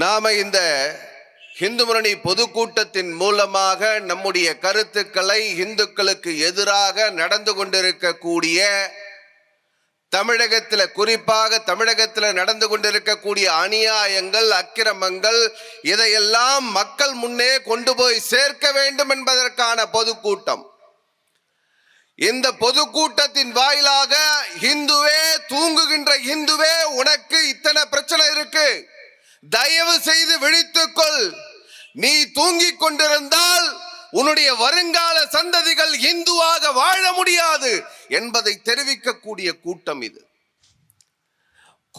நாம இந்த இந்து முரணி பொதுக்கூட்டத்தின் மூலமாக நம்முடைய கருத்துக்களை இந்துக்களுக்கு எதிராக நடந்து கொண்டிருக்கக்கூடிய தமிழகத்தில் குறிப்பாக தமிழகத்தில் நடந்து கொண்டிருக்கக்கூடிய அநியாயங்கள் அக்கிரமங்கள் இதையெல்லாம் மக்கள் முன்னே கொண்டு போய் சேர்க்க வேண்டும் என்பதற்கான பொதுக்கூட்டம். இந்த பொதுக்கூட்டத்தின் வாயிலாக இந்துவே தூங்குகின்ற இந்துவே உனக்கு இத்தனை பிரச்சனை இருக்கு. தயவு செய்து விழித்துக்கொள். நீ தூங்கிக் கொண்டிருந்தால் உன்னுடைய வருங்கால சந்ததிகள் இந்துவாக வாழ முடியாது என்பதை தெரிவிக்கக்கூடிய கூட்டம் இது.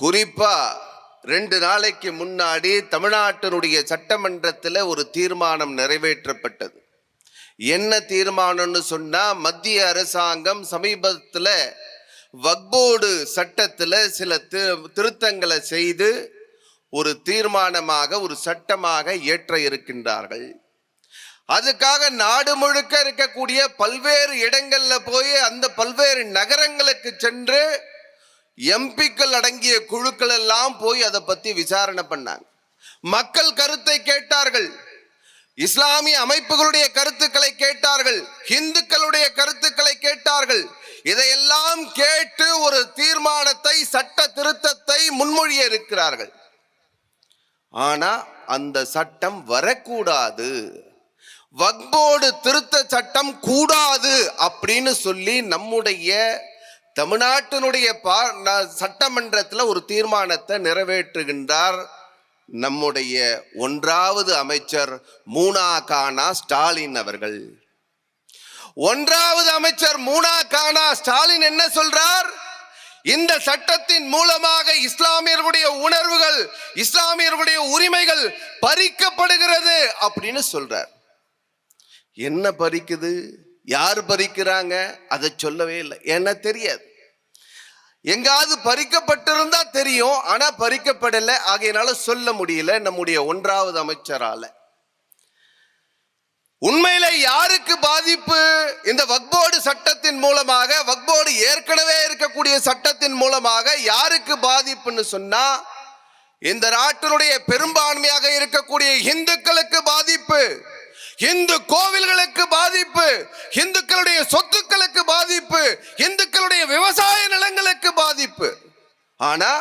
குறிப்பா ரெண்டு நாளைக்கு முன்னாடி தமிழ்நாட்டினுடைய சட்டமன்றத்தில் ஒரு தீர்மானம் நிறைவேற்றப்பட்டது. என்ன தீர்மானம்னு சொன்னா மத்திய அரசாங்கம் சமீபத்தில் வக்போர்டு சட்டத்தில் சில திருத்தங்களை செய்து ஒரு தீர்மானமாக ஒரு சட்டமாக ஏற்ற இருக்கின்றார்கள். அதுக்காக நாடு முழுக்க இருக்கக்கூடிய பல்வேறு இடங்கள்ல போய் அந்த பல்வேறு நகரங்களுக்கு சென்று எம்பிக்கள் அடங்கிய குழுக்கள் எல்லாம் போய் அதை பத்தி விசாரணை பண்ணாங்க. மக்கள் கருத்தை கேட்டார்கள். இஸ்லாமிய அமைப்புகளுடைய கருத்துக்களை கேட்டார்கள். இந்துக்களுடைய கருத்துக்களை கேட்டார்கள். இதையெல்லாம் கேட்டு ஒரு தீர்மானத்தை சட்ட திருத்தத்தை முன்மொழிய இருக்கிறார்கள். ஆனா அந்த சட்டம் வரக்கூடாது. வக்போடு திருத்த சட்டம் கூடாது அப்படின்னு சொல்லி நம்முடைய தமிழ்நாட்டினுடைய பா சட்டமன்றத்தில் ஒரு தீர்மானத்தை நிறைவேற்றுகின்றார் நம்முடைய ஒன்றாவது அமைச்சர் மூனா கானா ஸ்டாலின் அவர்கள். ஒன்றாவது அமைச்சர் மூனா கானா ஸ்டாலின் என்ன சொல்றார்? இந்த சட்டத்தின் மூலமாக இஸ்லாமியர்களுடைய உணர்வுகள் இஸ்லாமியர்களுடைய உரிமைகள் பறிக்கப்படுகிறது அப்படின்னு சொல்றார். என்ன பறிக்குது? யார் பறிக்கிறாங்க? அதை சொல்லவே இல்லை. என்ன தெரியாது. எங்காவது பறிக்கப்பட்டிருந்தா தெரியும் ஆனா பறிக்கப்படலை. ஆகையினால சொல்ல முடியல நம்முடைய ஒன்றாவது அமைச்சரால. உண்மையில யாருக்கு பாதிப்பு? இந்த வக்போர்டு சட்டத்தின் மூலமாக வக்போர்டு ஏற்கனவே இருக்கக்கூடிய சட்டத்தின் மூலமாக யாருக்கு பாதிப்புன்னு சொன்னா இந்த நாட்டினுடைய பெரும்பான்மையாக இருக்கக்கூடிய இந்துக்களுக்கு பாதிப்பு இந்து கோவில்களுக்கு பாதிப்பு இந்துக்களுடைய சொத்துக்களுக்கு பாதிப்பு இந்துக்களுடைய விவசாய நிலங்களுக்கு பாதிப்பு. ஆனா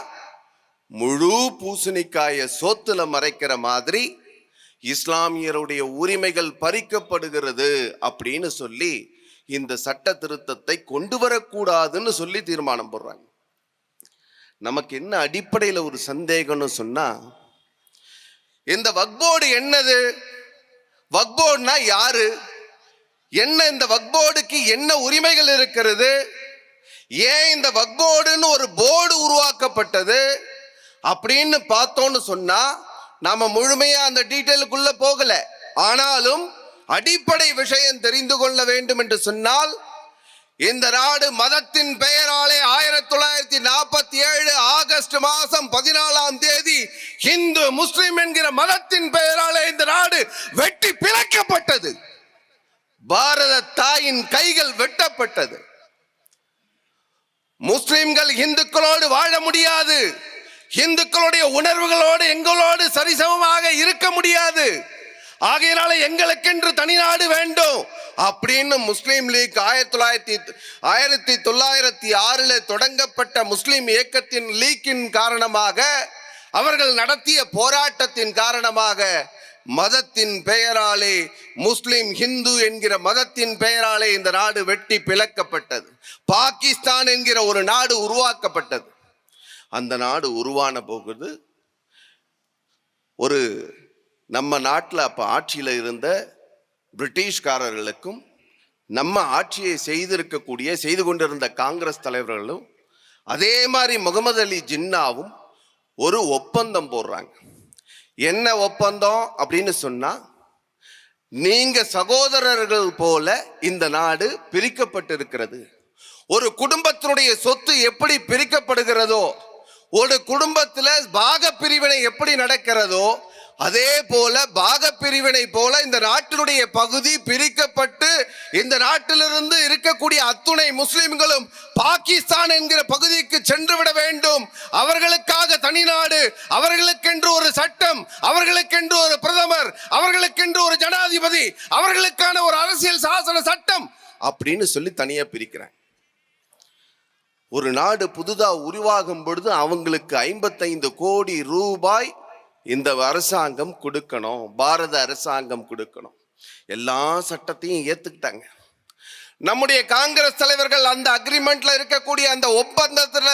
முழு பூசணிக்காய சோத்துல மறைக்கிற மாதிரி இஸ்லாமியருடைய உரிமைகள் பறிக்கப்படுகிறது அப்படின்னு சொல்லி இந்த சட்ட திருத்தத்தை கொண்டு வரக்கூடாதுன்னு சொல்லி தீர்மானம் போடுறாங்க. நமக்கு என்ன அடிப்படையில் ஒரு சந்தேகம்னு சொன்னா இந்த வக்போர்டு என்னது? வக்போர்டுனா யாரு? என்ன இந்த வக்போர்டுக்கு என்ன உரிமைகள் இருக்கிறது? ஏன் இந்த வக்போர்டுன்னு ஒரு போர்டு உருவாக்கப்பட்டது? அப்படின்னு பார்த்தோன்னு சொன்னா நாம முழுமையா அந்த டீட்டெயிலுக்குள்ள போகல. ஆனாலும் அடிப்படை விஷயம் தெரிந்து கொள்ள வேண்டும் என்று சொன்னால் இந்த நாடு மதத்தின் பெயராலே ஆயிரத்தி தொள்ளாயிரத்தி நாற்பத்தி ஏழு ஆகஸ்ட் மாதம் பதினாலாம் தேதி இந்து முஸ்லிம் என்கிற மதத்தின் பெயராலே இந்த நாடு வெட்டி பிளக்கப்பட்டது. பாரத தாயின் கைகள் வெட்டப்பட்டது. முஸ்லிம்கள் இந்துக்களோடு வாழ முடியாது. இந்துக்களுடைய உணர்வுகளோடு எங்களோடு சரிசமமாக இருக்க முடியாது. ஆகையினால எங்களுக்கென்று தனிநாடு வேண்டும். அப்படின்னு முஸ்லீம் லீக் ஆயிரத்தி தொள்ளாயிரத்தி ஆயிரத்தி தொள்ளாயிரத்தி ஆறில் தொடங்கப்பட்ட முஸ்லீம் இயக்கத்தின் லீக்கின் காரணமாக அவர்கள் நடத்திய போராட்டத்தின் காரணமாக மதத்தின் பெயராலே முஸ்லிம் ஹிந்து என்கிற மதத்தின் பெயராலே இந்த நாடு வெட்டி பிளக்கப்பட்டது. பாகிஸ்தான் என்கிற ஒரு நாடு உருவாக்கப்பட்டது. அந்த நாடு உருவான போகுது ஒரு நம்ம நாட்டில் அப்போ ஆட்சியில் இருந்த பிரிட்டிஷ்காரர்களுக்கும் நம்ம ஆட்சியை செய்திருக்கக்கூடிய செய்து கொண்டிருந்த காங்கிரஸ் தலைவர்களும் அதே மாதிரி முகமது அலி ஜின்னாவும் ஒரு ஒப்பந்தம் போடுறாங்க. என்ன ஒப்பந்தம் அப்படின்னு சொன்னால் நீங்க சகோதரர்கள் போல இந்த நாடு பிரிக்கப்பட்டிருக்கிறது. ஒரு குடும்பத்தினுடைய சொத்து எப்படி பிரிக்கப்படுகிறதோ ஒரு குடும்பத்தில் பாக பிரிவினை எப்படி நடக்கிறதோ அதே போல பாக பிரிவினை போல இந்த நாட்டினுடைய பகுதி பிரிக்கப்பட்டு இந்த நாட்டிலிருந்து இருக்கக்கூடிய அத்துணை முஸ்லிம்களும் பாகிஸ்தான் என்கிற பகுதிக்கு சென்று விட வேண்டும். அவர்களுக்காக தனிநாடு அவர்களுக்கென்று ஒரு சட்டம் அவர்களுக்கென்று ஒரு பிரதமர் அவர்களுக்கென்று ஒரு ஜனாதிபதி அவர்களுக்கான ஒரு அரசியல் சாசன சட்டம் அப்படின்னு சொல்லி தனியா பிரிக்கிறேன் ஒரு நாடு புதுதாக உருவாகும் பொழுது அவங்களுக்கு ஐம்பத்தைந்து கோடி ரூபாய் இந்த அரசாங்கம் கொடுக்கணும் பாரத அரசாங்கம் கொடுக்கணும். எல்லா சட்டத்தையும் ஏத்துக்கிட்டாங்க. நம்முடைய காங்கிரஸ் தலைவர்கள் அந்த அக்ரிமெண்ட்ல இருக்கக்கூடிய அந்த ஒப்பந்தத்துல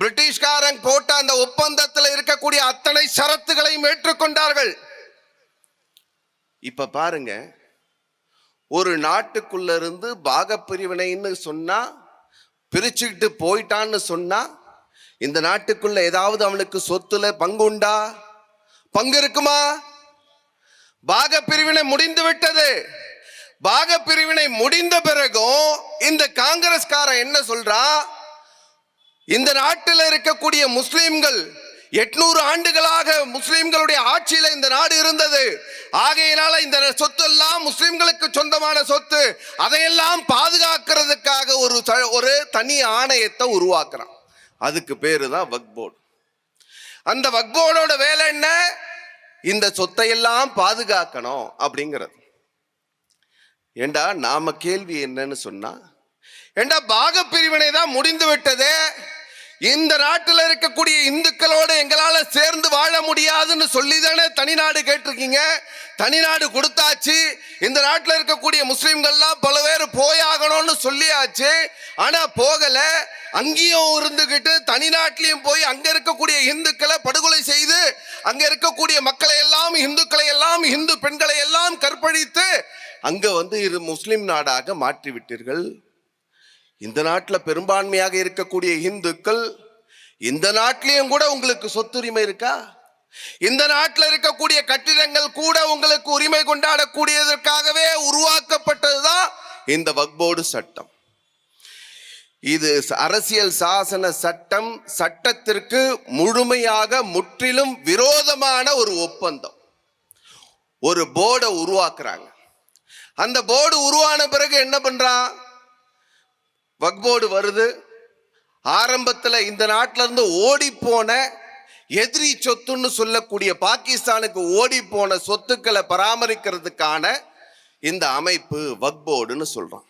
பிரிட்டிஷ்காரன் போட்ட அந்த ஒப்பந்தத்தில் இருக்கக்கூடிய அத்தனை ஷரத்துகளையும் ஏற்றுக்கொண்டார்கள். இப்ப பாருங்க ஒரு நாட்டுக்குள்ள இருந்து பாகப்பிரிவினைன்னு சொன்னா பிரிச்சுக்கிட்டு போயிட்டான்னு சொன்னா இந்த நாட்டுக்குள்ள ஏதாவது அவனுக்கு சொத்துல பங்கு உண்டா? பங்கு இருக்குமா? பாக பிரிவினை முடிந்து விட்டது. பாக பிரிவினை முடிந்த பிறகும் இந்த காங்கிரஸ்காரன் என்ன சொல்றான் இந்த நாட்டில் இருக்கக்கூடிய முஸ்லிம்கள் எட்நூறு ஆண்டுகளாக முஸ்லிம்களுடைய ஆட்சியில இந்த நாடு இருந்தது. ஆகையினால இந்த சொத்து எல்லாம் முஸ்லிம்களுக்கு சொந்தமான சொத்து. அதையெல்லாம் பாதுகாக்கிறதுக்காக ஒரு ஒரு தனி ஆணையத்தை உருவாக்குறான். அதுக்கு பேரு தான் வக்போர்டு. அந்த வக்போர்டோட வேலை என்ன? இந்த சொத்தை எல்லாம் பாதுகாக்கணும் அப்படிங்கிறது. ஏண்டா நாம கேள்வி என்னன்னு சொன்னா ஏண்டா பாக பிரிவினை தான் முடிந்து விட்டதே? இந்த நாட்டில் இருக்கக்கூடிய இந்துக்களோடு எங்களால் சேர்ந்து வாழ முடியாதுன்னு சொல்லி தானே தனிநாடு கேட்டிருக்கீங்க? தனிநாடு கொடுத்தாச்சு. இந்த நாட்டில் இருக்கக்கூடிய முஸ்லீம்கள்லாம் பல பேர் போயாகணும்னு சொல்லியாச்சு. ஆனால் போகலை. அங்கேயும் இருந்துக்கிட்டு தனிநாட்டிலையும் போய் அங்கே இருக்கக்கூடிய இந்துக்களை படுகொலை செய்து அங்கே இருக்கக்கூடிய மக்களை எல்லாம் இந்துக்களை எல்லாம் இந்து பெண்களை எல்லாம் கற்பழித்து அங்கே வந்து இரு முஸ்லீம் நாடாக மாற்றிவிட்டீர்கள். இந்த நாட்டில் பெரும்பான்மையாக இருக்கக்கூடிய இந்துக்கள் இந்த நாட்டிலையும் கூட உங்களுக்கு சொத்துரிமை இருக்கா? இந்த நாட்டில் இருக்கக்கூடிய கட்டிடங்கள் கூட உங்களுக்கு உரிமை கொண்டாடக்கூடியதற்காகவே உருவாக்கப்பட்டதுதான் இந்த வக்போர்டு சட்டம். இது அரசியல் சாசன சட்டம் சட்டத்திற்கு முழுமையாக முற்றிலும் விரோதமான ஒரு ஒப்பந்தம். ஒரு போர்டை உருவாக்குறாங்க. அந்த போர்டு உருவான பிறகு என்ன பண்றான்? வக்போர்டு வருது. ஆரம்பத்தில் இந்த நாட்டிலேருந்து ஓடி போன எதிரி சொத்துன்னு சொல்லக்கூடிய பாகிஸ்தானுக்கு ஓடி போன சொத்துக்களை பராமரிக்கிறதுக்கான இந்த அமைப்பு வக்போர்டுன்னு சொல்றோம்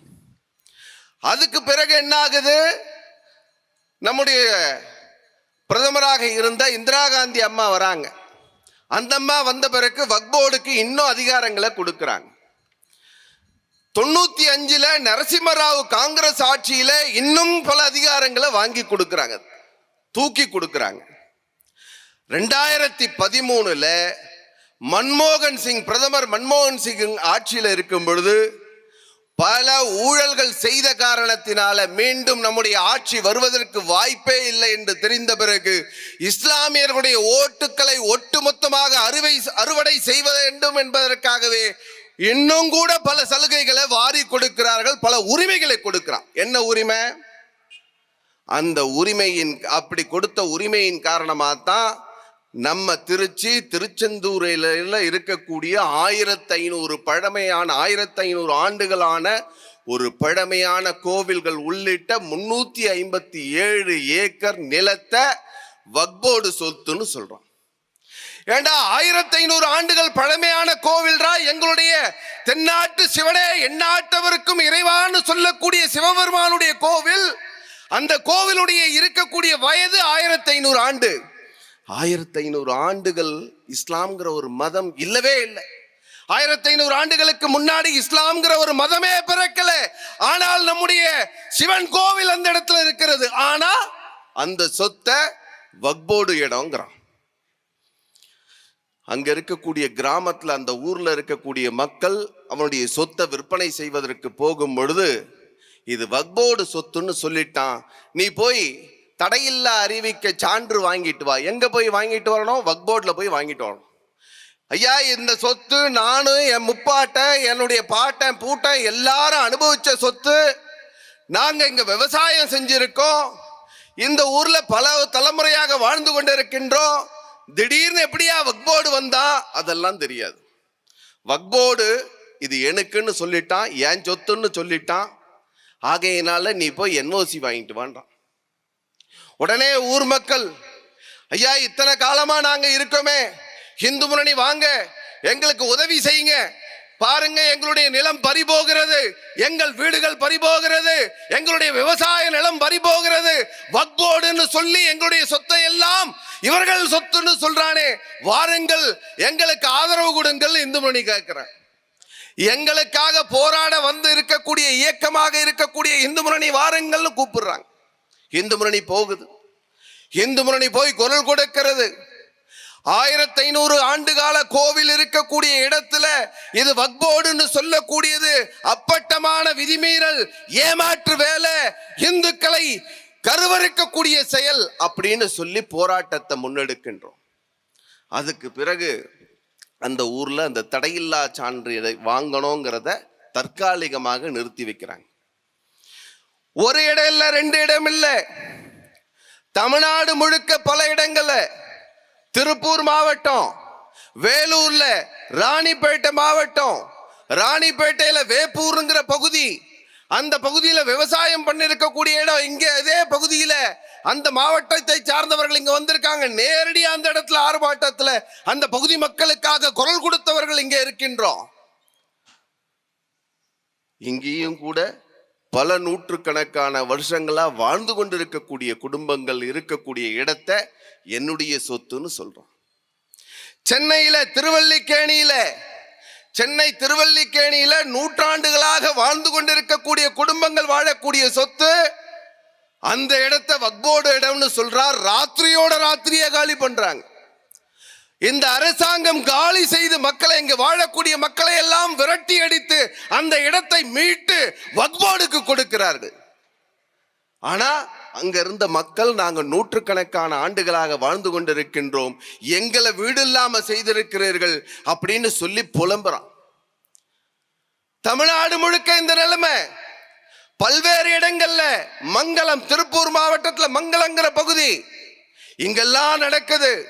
அதுக்கு பிறகு என்ன ஆகுது நம்முடைய பிரதமராக இருந்த இந்திரா காந்தி அம்மா வராங்க. அந்த அம்மா வந்த பிறகு வக்போர்டுக்கு இன்னும் அதிகாரங்களை கொடுக்குறாங்க. தொண்ணூத்தி அஞ்சுல நரசிம்மராவ் காங்கிரஸ் ஆட்சியில இன்னும் பல அதிகாரங்களை வாங்கி கொடுக்கறாங்க. தூக்கி கொடுக்கறாங்க. ரெண்டாயிரத்தி பதிமூணுல மன்மோகன் சிங் பிரதமர் மன்மோகன் சிங் ஆட்சியில் இருக்கும் பொழுது பல ஊழல்கள் செய்த காரணத்தினால மீண்டும் நம்முடைய ஆட்சி வருவதற்கு வாய்ப்பே இல்லை என்று தெரிந்த பிறகு இஸ்லாமியர்களுடைய ஓட்டுக்களை ஒட்டுமொத்தமாக அறுவை அறுவடை செய்ய வேண்டும் என்பதற்காகவே இன்னும் கூட பல சலுகைகளை வாரி கொடுக்கிறார்கள் பல உரிமைகளை கொடுக்கிறான். என்ன உரிமை? அந்த உரிமையின் அப்படி கொடுத்த உரிமையின் காரணமாக தான் நம்ம திருச்சி திருச்செந்தூரில் இருக்கக்கூடிய ஆயிரத்தி ஐநூறு பழமையான ஆயிரத்தி ஐநூறு ஆண்டுகளான ஒரு பழமையான கோவில்கள் உள்ளிட்ட முன்னூற்றி ஐம்பத்தி ஏழு ஏக்கர் நிலத்தை வக்போர்டு சொத்துன்னு சொல்கிறோம் ஏண்டா ஆயிரத்தி ஐநூறு ஆண்டுகள் பழமையான கோவில்ரா? எங்களுடைய தென்னாட்டு சிவனே எண்ணாட்டவருக்கும் இறைவான்னு சொல்லக்கூடிய சிவபெருமானுடைய கோவில் அந்த கோவிலுடைய இருக்கக்கூடிய வயது ஆயிரத்தி ஐநூறு ஆண்டு. ஆயிரத்தி ஐநூறு ஆண்டுகள் இஸ்லாம்ங்கிற ஒரு மதம் இல்லவே இல்லை. ஆயிரத்தி ஐநூறு ஆண்டுகளுக்கு முன்னாடி இஸ்லாம்ங்கிற ஒரு மதமே பிறக்கல. ஆனால் நம்முடைய சிவன் கோவில் அந்த இடத்துல இருக்கிறது. ஆனா அந்த சொத்தை வக்போடு இடம்ங்கிறான். அங்க இருக்கக்கூடிய கிராமத்துல அந்த ஊர்ல இருக்கக்கூடிய மக்கள் அவனுடைய சொத்தை விற்பனை செய்வதற்கு போகும் பொழுது இது வக்போர்டு சொத்துன்னு சொல்லிட்டான். நீ போய் தடையில்லா அறிவிக்க சான்று வாங்கிட்டு வா. எங்க போய் வாங்கிட்டு வரணும்? வக்போர்ட்ல போய் வாங்கிட்டு வரணும். ஐயா இந்த சொத்து நானும் என் முப்பாட்டன் என்னுடைய பாட்டன் பூட்டன் எல்லாரும் அனுபவிச்ச சொத்து. நாங்க இங்க விவசாயம் செஞ்சிருக்கோம். இந்த ஊர்ல பல தலைமுறையாக வாழ்ந்து கொண்டிருக்கின்றோம். திடீர்னு எப்படியா வக்போர்டு வந்தா? அதெல்லாம் தெரியாது. வக்போர்டு இது எனக்குன்னு சொல்லிட்டான் ஏன் சொத்துன்னு சொல்லிட்டான். ஆகையினால நீ போய் என்ஓசி வாங்கிட்டு வாண்டான் உடனே ஊர் மக்கள் ஐயா இத்தனை காலமா நாங்க இருக்கோமே. இந்து முன்னணி வாங்க. எங்களுக்கு உதவி செய்யுங்க. பாருங்க எங்களுடைய நிலம் பறிபோகிறது. எங்கள் வீடுகள் பறிபோகிறது. எங்களுடைய விவசாய நிலம் பறிபோகிறது. வக்போர்டுன்னு சொல்லி எங்களுடைய சொத்தை எல்லாம் இவர்கள் சொத்துன்னு சொல்றானே வாருங்கள் எங்களுக்கு ஆதரவு கொடுங்கள் இந்து மணி கேட்கிறேன். எங்களுக்காக போராட வந்து இருக்கக்கூடிய இயக்கமாக இருக்கக்கூடிய இந்து முரணி வாருங்கள்னு கூப்பிடுறாங்க. இந்து முரணி போகுது. இந்து முரணி போய் குரல் கொடுக்கிறது. ஆயிரத்தி ஐநூறு ஆண்டு கால கோவில் இருக்கக்கூடிய இடத்துல இது வக்போடுன்னு சொல்லக்கூடியது அப்பட்டமான விதிமீறல் ஏமாற்று வேலை இந்துக்களை கருவறுக்கக்கூடிய செயல் அப்படின்னு சொல்லி போராட்டத்தை முன்னெடுக்கின்றோம். அதுக்கு பிறகு அந்த ஊர்ல அந்த தடையில்லா சான்று வாங்கணுங்கிறத தற்காலிகமாக நிறுத்தி வைக்கிறாங்க. ஒரு இடம் இல்லை ரெண்டு இடம் இல்லை. தமிழ்நாடு முழுக்க பல இடங்கள்ல திருப்பூர் மாவட்டம் வேலூர்ல ராணிப்பேட்டை மாவட்டம் ராணிப்பேட்டையில வேப்பூருங்கிற பகுதி அந்த பகுதியில் விவசாயம் பண்ணிருக்கக்கூடிய இடம் இங்கே இதே பகுதியில் அந்த மாவட்டத்தை சார்ந்தவர்கள் இங்கே வந்திருக்காங்க. நேரடியாக அந்த இடத்துல ஆர்ப்பாட்டத்தில் அந்த பகுதி மக்களுக்காக குரல் கொடுத்தவர்கள் இங்கே இருக்கின்றோம். இங்கேயும் கூட பல நூற்றுக்கணக்கான வருஷங்களாக வாழ்ந்து கொண்டிருக்கக்கூடிய குடும்பங்கள் இருக்கக்கூடிய இடத்தை என்னுடைய சொத்துன்னு சொல்கிறோம் சென்னையில் திருவல்லிக்கேணியில் சென்னை திருவல்லிக்கேணியில நூற்றாண்டுகளாக வாழ்ந்து கொண்டிருக்கக்கூடிய குடும்பங்கள் வாழக்கூடிய சொத்து அந்த இடத்தை வக்போர்டு இடம்னு சொல்றார். ராத்திரியோட ராத்திரியே காலி பண்றாங்க. இந்த அரசாங்கம் காலி செய்து மக்களை இங்க வாழக்கூடிய மக்களை எல்லாம் விரட்டி அடித்து அந்த இடத்தை மீட்டு வக்போர்டுக்கு கொடுக்கிறார்கள். ஆனா அங்க இருந்த மக்கள் நாங்கள் நூற்றுக்கணக்கான ஆண்டுகளாக வாழ்ந்து கொண்டிருக்கின்றோம். எங்களை வீடு இல்லாம செய்திருக்கிறீர்கள் அப்படின்னு சொல்லி புலம்புறான். தமிழ்நாடு முழுக்க இந்த நிலைமை. பல்வேறு இடங்கள்ல மங்களம். திருப்பூர் மாவட்டத்தில் மங்களங்கிற பகுதி. இங்கெல்லாம் நடக்குது.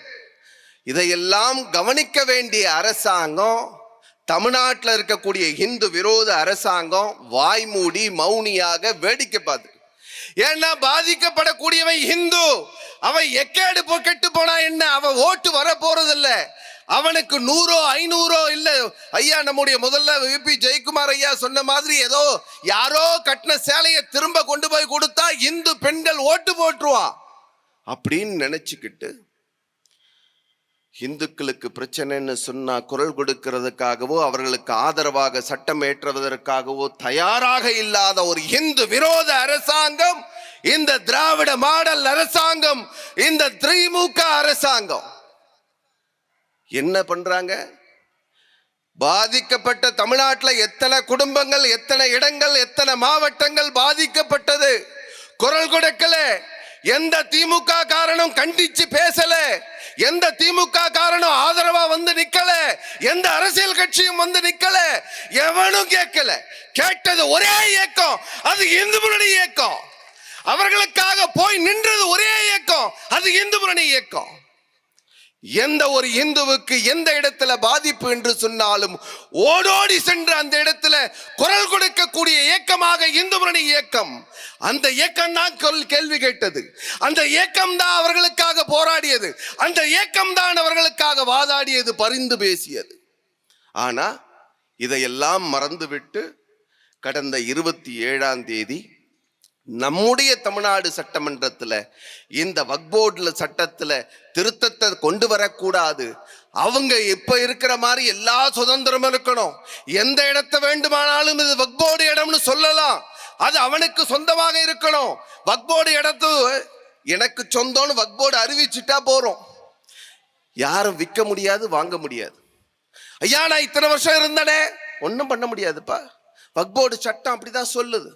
இதையெல்லாம் கவனிக்க வேண்டிய அரசாங்கம் தமிழ்நாட்டில் இருக்கக்கூடிய இந்து விரோத அரசாங்கம் வாய்மூடி மௌனியாக வேடிக்கை பார்த்து ஏன்னா பாதிக்கப்படக்கூடியவன் இந்து அவன் எக்கேடு போ கெட்டு போனா என்ன? அவன் ஓட்டு வர போறதில்ல அவனுக்கு நூறோ ஐநூறோ இல்ல. ஐயா நம்முடைய முதல்ல விபி ஜெயக்குமார் ஐயா சொன்ன மாதிரி ஏதோ யாரோ கட்டின சேலையை திரும்ப கொண்டு போய் கொடுத்தா இந்து பெண்கள் ஓட்டு போட்டுருவான். அப்படின்னு நினைச்சுக்கிட்டு இந்துக்களுக்கு பிரச்சனைன்னு சொன்னா குரல் கொடுக்கிறதுக்காகவோ அவர்களுக்கு ஆதரவாக சட்டம் ஏற்றுவதற்காகவோ தயாராக இல்லாத ஒரு இந்து விரோத அரசாங்கம் இந்த திராவிட மாடல் அரசாங்கம் இந்த திமுக அரசாங்கம். என்ன பண்றாங்க? பாதிக்கப்பட்ட தமிழ்நாட்டில் எத்தனை குடும்பங்கள் எத்தனை இடங்கள் எத்தனை மாவட்டங்கள் பாதிக்கப்பட்டது? குரல் கொடுக்கல. எந்த திமுக காரணம் கண்டிச்சு பேசல. எந்த திமுக காரணம் ஆதரவா வந்து நிக்கல. எந்த அரசியல் கட்சியும் வந்து நிக்கல. எவனும் கேட்கல. கேட்டது ஒரே இயக்கம் அது இந்து முன்னணி இயக்கம் அவர்களுக்காக போய் நின்றது ஒரே இயக்கம் அது இந்து முன்னணி இயக்கம் எந்த ஒரு இந்துவுக்கு எந்த இடத்துல பாதிப்பு என்று சொன்னாலும் ஓடோடி சென்று அந்த இடத்துல குரல் கொடுக்கக்கூடிய இயக்கமாக இந்து முன்னணி இயக்கம் அந்த இயக்கம் தான் கேள்வி கேட்டது. அந்த இயக்கம் தான் அவர்களுக்காக போராடியது. அந்த இயக்கம் தான் அவர்களுக்காக வாதாடியது பரிந்து பேசியது. ஆனா இதையெல்லாம் மறந்துவிட்டு கடந்த இருபத்தி ஏழாம் தேதி நம்முடைய தமிழ்நாடு சட்டமன்றத்தில் இந்த வக்போர்டில் சட்டத்தில் திருத்தத்தை கொண்டு வரக்கூடாது. அவங்க இப்போ இருக்கிற மாதிரி எல்லா சுதந்திரமும் இருக்கணும். எந்த இடத்த வேண்டுமானாலும் இது வக்போர்டு இடம்னு சொல்லலாம். அது அவனுக்கு சொந்தமாக இருக்கணும். வக்போர்டு இடத்து எனக்கு சொந்தம்னு வக்போர்டு அறிவிச்சுட்டா போகிறோம் யாரும் விற்க முடியாது வாங்க முடியாது. ஐயா நான் இத்தனை வருஷம் இருந்தனே. ஒன்றும் பண்ண முடியாதுப்பா. வக்போர்டு சட்டம் அப்படிதான் சொல்லுது.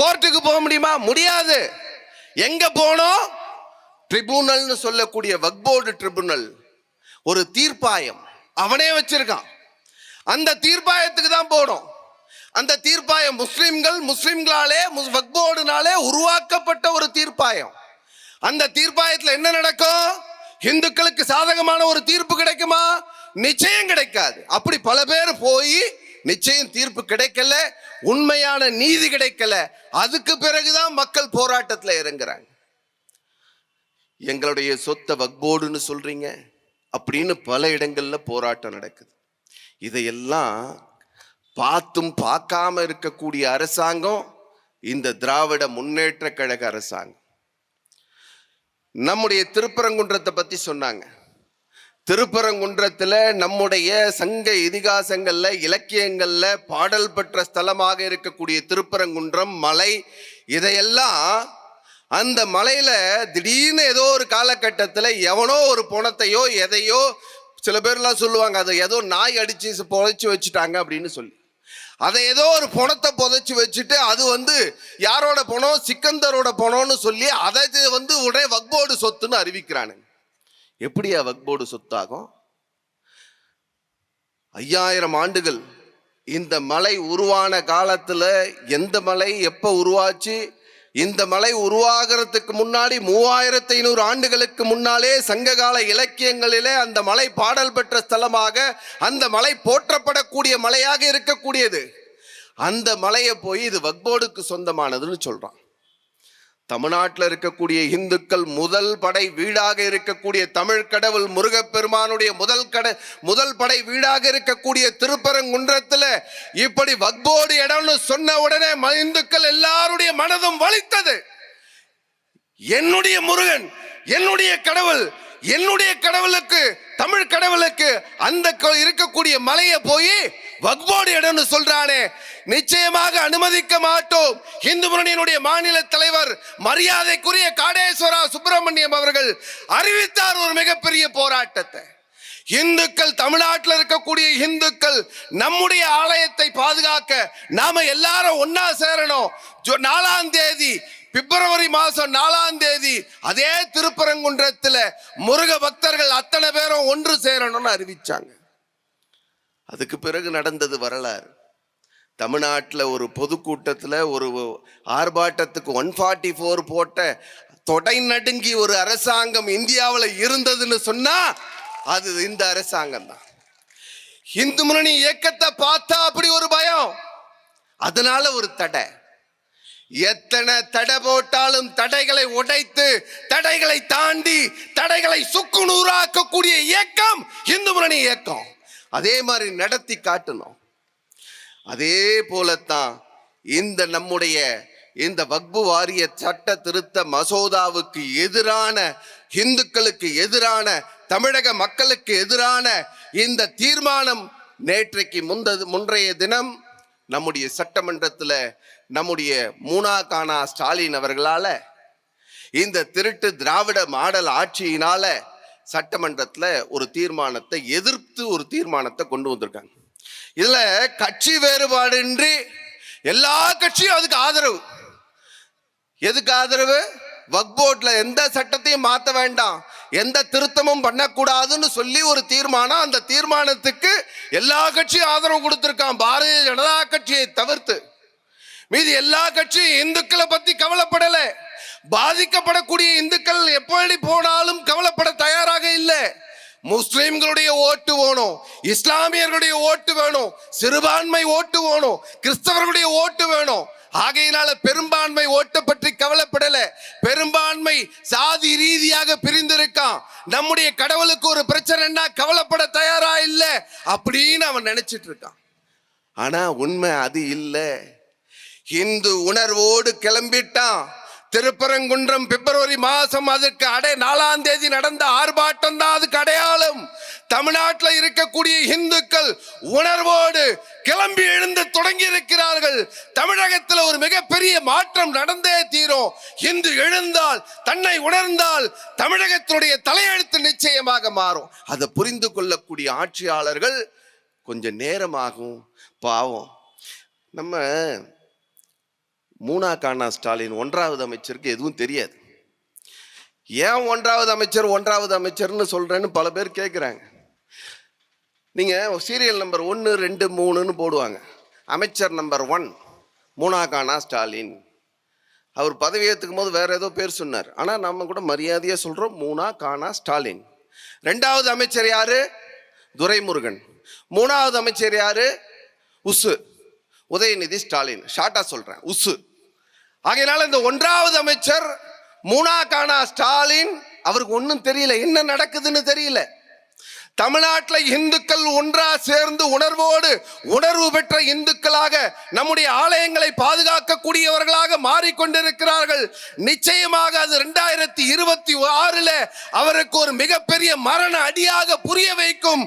கோர்ட்டுக்கு போக முடியுமா? முடியாது. எங்க போனோம்? ட்ரிபுனல்னு சொல்லக்கூடிய வக்போர்டு ட்ரிபுனல். ஒரு தீர்ப்பாயம். அவனே வச்சிருக்கான். அந்த தீர்ப்பாயத்துக்கு தான் போனோம். அந்த தீர்ப்பாயம் முஸ்லிம்கள் முஸ்லிம்களாலே முஸ்- வக்போர்டுனாலே உருவாக்கப்பட்ட ஒரு தீர்ப்பாயம். அந்த தீர்ப்பாயத்தில் என்ன நடக்கும்? இந்துக்களுக்கு சாதகமான ஒரு தீர்ப்பு கிடைக்குமா? நிச்சயம் கிடைக்காது. அப்படி பல பேர் போய் நிச்சயம் தீர்ப்பு கிடைக்கல. உண்மையான நீதி கிடைக்கல. அதுக்கு பிறகுதான் மக்கள் போராட்டத்தில் இறங்குறாங்க. எங்களுடைய சொத்தை வக்போர்டுன்னு சொல்றீங்க. அப்படின்னு பல இடங்கள்ல போராட்டம் நடக்குது. இதையெல்லாம் பார்த்தும் பார்க்காம இருக்கக்கூடிய அரசாங்கம் இந்த திராவிட முன்னேற்ற கழக அரசாங்கம். நம்முடைய திருப்பரங்குன்றத்தை பத்தி சொன்னாங்க. திருப்பரங்குன்றத்தில் நம்முடைய சங்க இதிகாசங்கள்ல இலக்கியங்கள்ல பாடல் பெற்ற ஸ்தலமாக இருக்கக்கூடிய திருப்பரங்குன்றம் மலை இதையெல்லாம் அந்த மலையில திடீர்னு ஏதோ ஒரு காலகட்டத்தில் எவனோ ஒரு பணத்தையோ எதையோ சில பேர்லாம் சொல்லுவாங்க அதை ஏதோ நாய் அடிச்சு புதைச்சி வச்சுட்டாங்க அப்படின்னு சொல்லி. அதை ஏதோ ஒரு பணத்தை புதைச்சி வச்சுட்டு அது வந்து யாரோட பணம்? சிக்கந்தரோட பணம்னு சொல்லி அதை வந்து உடனே வக்போர்டு சொத்துன்னு அறிவிக்கிறானுங்க. எப்படியா வக்போர்டு சொத்தாகும்? ஐயாயிரம் ஆண்டுகள் இந்த மலை உருவான காலத்துல எந்த மலை எப்ப உருவாச்சு? இந்த மலை உருவாகிறதுக்கு முன்னாடி மூவாயிரத்தி ஐநூறு ஆண்டுகளுக்கு முன்னாலே சங்ககால இலக்கியங்களிலே அந்த மலை பாடல் பெற்ற ஸ்தலமாக அந்த மலை போற்றப்படக்கூடிய மலையாக இருக்கக்கூடியது. அந்த மலையை போய் இது வக்போர்டுக்கு சொந்தமானதுன்னு சொல்றான். தமிழ்நாட்டில் இருக்கக்கூடிய இந்துக்கள் முதல் படை வீடாக இருக்கக்கூடிய தமிழ் கடவுள் முருகப்பெருமானுடைய முதல் கட முதல் படை வீடாக இருக்கக்கூடிய திருப்பரங்குன்றத்தில் இப்படி வக்போடு இடம்னு சொன்ன உடனே ம- இந்துக்கள் எல்லாருடைய மனதும் வலித்தது. என்னுடைய முருகன் என்னுடைய கடவுள் என்னுடைய கடவுளுக்கு தமிழ் கடவுளுக்கு அந்த க- இருக்கக்கூடிய மலையை போய் வக்போடு இடம்னு சொல்றானே. நிச்சயமாக அனுமதிக்க மாட்டோம். இந்து முன்னணியினுடைய மாநில தலைவர் மரியாதைக்குரிய காடேஸ்வரா சுப்பிரமணியம் அவர்கள் அறிவித்தார் ஒரு மிகப்பெரிய போராட்டத்தை. இந்துக்கள் தமிழ்நாட்டில் இருக்கக்கூடிய இந்துக்கள் நம்முடைய ஆலயத்தை பாதுகாக்க நாம எல்லாரும் ஒன்னா சேரணும். நாலாம் தேதி பிப்ரவரி மாதம் நாலாம் தேதி அதே திருப்பரங்குன்றத்தில் முருக பக்தர்கள் அத்தனை பேரும் ஒன்று சேரணும்னு அறிவிச்சாங்க. அதுக்கு பிறகு நடந்தது வரலாறு. தமிழ்நாட்டில் ஒரு பொதுக்கூட்டத்தில் ஒரு ஆர்ப்பாட்டத்துக்கு ஒன் ஃபார்ட்டி ஃபோர் போட்ட தொடை நடுங்கி ஒரு அரசாங்கம் இந்தியாவில் இருந்ததுன்னு சொன்னா அது இந்த அரசாங்கம் தான். இந்து முன்னணி இயக்கத்தை பார்த்தா அப்படி ஒரு பயம். அதனால ஒரு தடை. எத்தனை தடை போட்டாலும் தடைகளை உடைத்து தடைகளை தாண்டி தடைகளை சுக்குநூறாக்கக்கூடிய இயக்கம் இந்து முன்னணி இயக்கம். அதே மாதிரி நடத்தி காட்டணும். அதே போலத்தான் இந்த நம்முடைய இந்த வக்பு வாரிய சட்ட திருத்த மசோதாவுக்கு எதிரான இந்துக்களுக்கு எதிரான தமிழக மக்களுக்கு எதிரான இந்த தீர்மானம் நேற்றைக்கு முந்தது முன்றைய தினம் நம்முடைய சட்டமன்றத்தில் நம்முடைய மூனா கானா ஸ்டாலின் அவர்களால் இந்த திருட்டு திராவிட மாடல் ஆட்சியினால சட்டமன்றத்தில் ஒரு தீர்மானத்தை எதிர்த்து ஒரு தீர்மானத்தை கொண்டு வந்திருக்காங்க. இதில் கட்சி வேறுபாடின்றி எல்லா கட்சியும் அதுக்கு ஆதரவு. எதுக்கு ஆதரவு? வக்போர்டில் எந்த சட்டத்தையும் மாற்ற வேண்டாம். எந்த திருத்தமும் பண்ணக்கூடாதுன்னு சொல்லி ஒரு தீர்மானம். அந்த தீர்மானத்துக்கு எல்லா கட்சியும் ஆதரவு கொடுத்துருக்கான். பாரதிய ஜனதா கட்சியை தவிர்த்து. மீதி எல்லா கட்சியும் இந்துக்களை பற்றி கவலைப்படலை. பாதிக்கப்படக்கூடிய இந்துக்கள் எப்படி போனாலும் கவலைப்பட தயாராக இல்லை. முஸ்லிம்களுடைய ஓட்டு வேணும் இஸ்லாமியர்களுடைய ஓட்டு வேணும் சிறுபான்மை ஓட்டு வேணும் கிறிஸ்தவர்களுடைய ஓட்டு வேணும். ஆகையினால பெரும்பான்மை ஓட்டை பற்றி கவலைப்படல. பெரும்பான்மை சாதி ரீதியாக பிரிந்திருக்கான். நம்முடைய கடவுளுக்கு ஒரு பிரச்சனைன்னா கவலைப்பட தயாரா இல்லை அப்படின்னு அவன் நினைச்சிட்டு இருக்கான். ஆனா உண்மை அது இல்லை. இந்து உணர்வோடு கிளம்பிட்டான். திருப்பரங்குன்றம் பிப்ரவரி மாதம் அதற்கு அடை நாலாம் தேதி நடந்த ஆர்ப்பாட்டம் தான் அதுக்கு அடையாளம் தமிழ்நாட்டில் இருக்கக்கூடிய இந்துக்கள் உணர்வோடு கிளம்பி எழுந்து தொடங்கி இருக்கிறார்கள் தமிழகத்தில் ஒரு மிகப்பெரிய மாற்றம் நடந்தே தீரும். இந்து எழுந்தால் தன்னை உணர்ந்தால் தமிழகத்தினுடைய தலையெழுத்து நிச்சயமாக மாறும். அதை புரிந்து கொள்ளக்கூடிய ஆட்சியாளர்கள் கொஞ்சம் நேரமாகும். பாவம். நம்ம மூணா காணா ஸ்டாலின் ஒன்றாவது அமைச்சருக்கு எதுவும் தெரியாது. ஏன் ஒன்றாவது அமைச்சர் ஒன்றாவது அமைச்சர்னு சொல்கிறேன்னு பல பேர் கேட்குறாங்க நீங்கள் சீரியல் நம்பர் ஒன்று ரெண்டு மூணுன்னு போடுவாங்க. அமைச்சர் நம்பர் ஒன் மூணா காணா ஸ்டாலின். அவர் பதவி ஏற்றுக்கும் போது வேறு ஏதோ பேர் சொன்னார். ஆனால் நம்ம கூட மரியாதையாக சொல்கிறோம் மூணா கானா ஸ்டாலின். ரெண்டாவது அமைச்சர் யார்? துரைமுருகன். மூணாவது அமைச்சர் யார்? உசு. உதயநிதி ஸ்டாலின். ஷார்ட்டாக சொல்கிறேன் உசு. ஆகையினால இந்த ஒன்றாவது அமைச்சர் மூணா ஸ்டாலின் அவருக்கு ஒன்றும் தெரியல. என்ன நடக்குதுன்னு தெரியல. தமிழ்நாட்டில் இந்துக்கள் ஒன்றா சேர்ந்து உணர்வோடு உணர்வு பெற்ற இந்துக்களாக நம்முடைய ஆலயங்களை பாதுகாக்கக்கூடியவர்களாக மாறிக்கொண்டிருக்கிறார்கள். நிச்சயமாக அது ரெண்டாயிரத்தி இருபத்தி ஆறுல அவருக்கு ஒரு மிகப்பெரிய மரண அடியாக புரிய வைக்கும்